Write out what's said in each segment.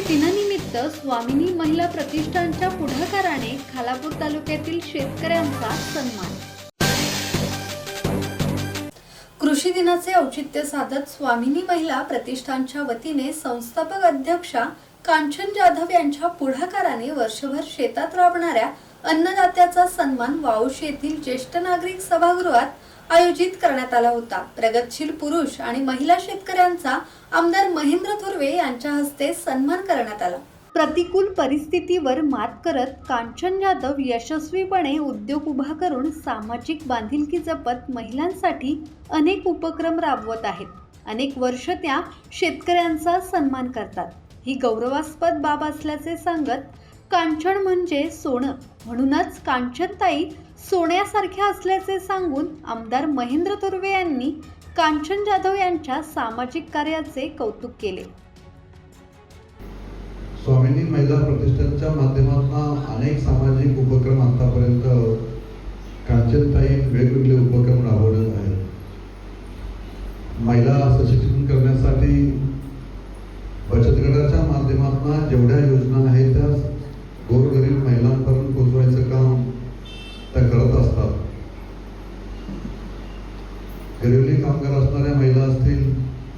दिनानिमित्त स्वामिनी महिला प्रतिष्ठानच्या पुढाकाराने खालापूर तालुक्यातील शेतकऱ्यांचा सन्मान. कृषी दिनाचे औचित्य साधत स्वामिनी महिला प्रतिष्ठानच्या वतीने संस्थापक अध्यक्षा कांचन जाधव यांच्या पुढाकाराने वर्षभर शेतात राबणाऱ्या अन्नदात्याचा सन्मान वाऊश येथील ज्येष्ठ नागरिक सभागृहात आयोजित करण्यात आला होता. प्रगतशील पुरुष आणि महिला शेतकऱ्यांचा आमदार महेंद्र थुर्वे यांच्या हस्ते सन्मान करण्यात आला. प्रतिकूल परिस्थितीवर मात करत कांचन जाधव यशस्वीपणे उद्योग उभा करून सामाजिक बांधिलकी जपत महिलांसाठी अनेक उपक्रम राबवत आहेत. अनेक वर्ष त्या शेतकऱ्यांचा सन्मान करतात. ही गौरवास्पद बाब असल्याचे सांगत कांचन म्हणजे सोनं. म्हणूनच कांचनताई सोन्यासारख्या असल्याचे सांगून आमदार महेंद्र तुर्वे यांनी कांचन जाधव यांच्या सामाजिक कार्याचे कौतुक केले. स्वामिनी महिला प्रतिष्ठानच्या माध्यमातून अनेक सामाजिक उपक्रम आतापर्यंत कांचनताई वेगवेगळे उपक्रम राबवले आहेत. महिला सशक्तीकरण करण्यासाठी बचत गटाच्या माध्यमातून जेवढ्या योजना आहेत त्या गोरगरीब महिलांपर्यंत पोचवायचं काम त्या करत असतात. गरिबी कामगार असणाऱ्या महिला असतील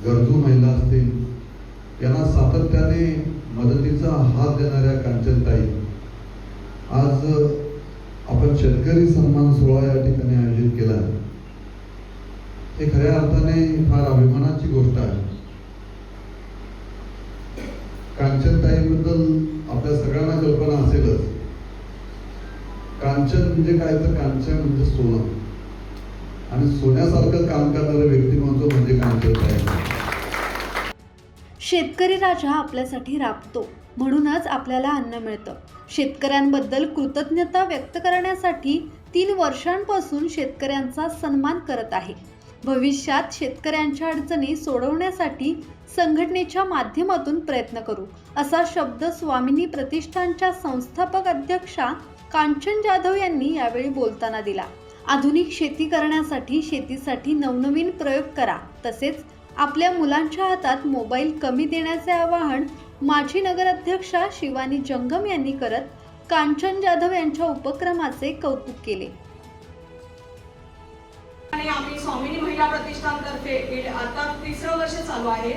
गरजू महिला असतील यांना सातत्याने मदतीचा हात देणाऱ्या कांचनताई आज आपण शेतकरी सन्मान सोहळा या ठिकाणी आयोजित केला. हे खऱ्या अर्थाने फार अभिमानाची गोष्ट आहे. कांचनताईबद्दल आपल्या सगळ्यांना कल्पना असेलच. कांचन म्हणजे काय तर कांचन म्हणजे सोनं. आणि सोन्यासारखं काम करणारं व्यक्तिमत्व म्हणजे कांचनताई. शेतकरी राजा आपल्यासाठी राबतो म्हणूनच आपल्याला अन्न मिळतं. शेतकऱ्यांबद्दल कृतज्ञता व्यक्त करण्यासाठी तीन वर्षांपासून शेतकऱ्यांचा सन्मान करत आहे. भविष्यात शेतकऱ्यांच्या अडचणी सोडवण्यासाठी संघटनेच्या माध्यमातून प्रयत्न करू असा शब्द स्वामिनी प्रतिष्ठानच्या संस्थापक अध्यक्षा कांचन जाधव यांनी यावेळी बोलताना दिला. आधुनिक शेती करण्यासाठी शेतीसाठी नवनवीन प्रयोग करा तसेच आपल्या मुलांच्या हातात मोबाईल कमी देण्याचे आवाहन माजी नगराध्यक्षा शिवानी जंगम यांनी करत कांचन जाधव यांच्या उपक्रमाचे कौतुक केले. आणि आम्ही स्वामिनी महिला प्रतिष्ठानतर्फे आता तिसरं वर्ष चालू आहे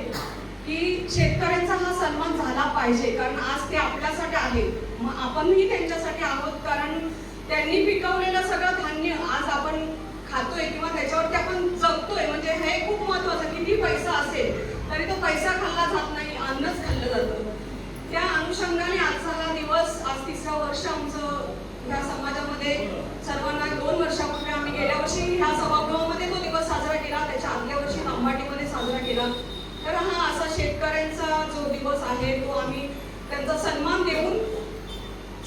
की शेतकऱ्यांचा हा सन्मान झाला पाहिजे कारण आज ते आपल्यासाठी आहेत मग आपणही त्यांच्यासाठी आहोत कारण त्यांनी पिकवलेलं सगळं धान्य आज आपण खातोय किंवा त्याच्यावरती आपण जगतोय. म्हणजे हे खूप महत्वाचं किती पैसा असेल तरी तो पैसा खाल्ला जात नाही अन्नच खाल्लं जातं त्या अनुषंगाने आजचा हा दिवस आज तिसरं वर्ष आमचं ह्या समाजामध्ये सर्वांना दोन वर्षापूर्वी आम्ही गेल्या वर्षी ह्या सभागृहामध्ये तो दिवस साजरा केला त्याच्या आदल्या वर्षी अंबाटीमध्ये साजरा केला. तर हा असा शेतकऱ्यांचा जो दिवस आहे तो आम्ही त्यांचा सन्मान देऊन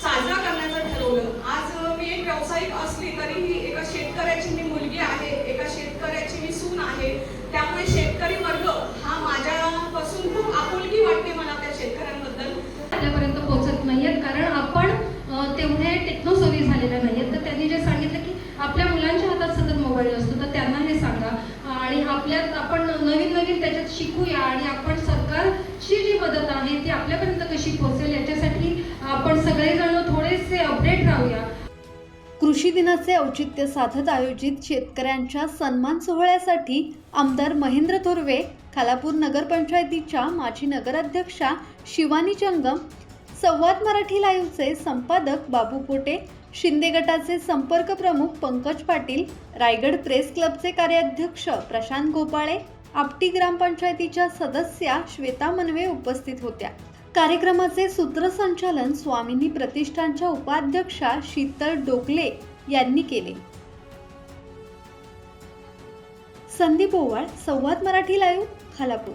साजरा करण्याचं ठरवलं आज मी एक व्यावसायिक असली तरीही एका शेतकऱ्याची मी मुलगी आहे एका शेतकऱ्याची मी सून आहे त्यामुळे शेतकरी वर्ग हा माझ्यापासून खूप आपुलकी वाटते मला त्या शेतकऱ्यांबद्दल आपल्यापर्यंत पोहोचत नाहीयेत कारण आपण अ, तेवढे टेक्नोसवी झालेले नाहीयेत तर त्यांनी जे सांगितलं की आपल्या मुलांच्या हातात सतत मोबाईल असतो तर त्यांना हे सांगा आणि आपल्यात आपण नवीन नवीन त्याच्यात शिकूया आणि आपण सरकारची जी मदत आहे ती आपल्यापर्यंत कशी पोहोचेल याच्यासाठी आपण सगळेजण थोडेसे अपडेट राहूया. कृषी दिनाचे औचित्य साधत आयोजित शेतकऱ्यांच्या सन्मान सोहळ्यासाठी आमदार महेंद्र थोरवे खालापूर नगरपंचायतीच्या माजी नगराध्यक्षा शिवानी जंगम संवाद मराठी लाईव्हचे संपादक बाबू पोटे शिंदे गटाचे संपर्क प्रमुख पंकज पाटील रायगड प्रेस क्लबचे कार्याध्यक्ष प्रशांत गोपाळे आपटी ग्रामपंचायतीच्या सदस्या श्वेता मनवे उपस्थित होत्या. कार्यक्रमाचे सूत्रसंचालन स्वामिनी प्रतिष्ठानच्या उपाध्यक्षा शीतल डोकले यांनी केले. संदीप ओवाळ संवाद मराठी लाईव्ह खालापूर.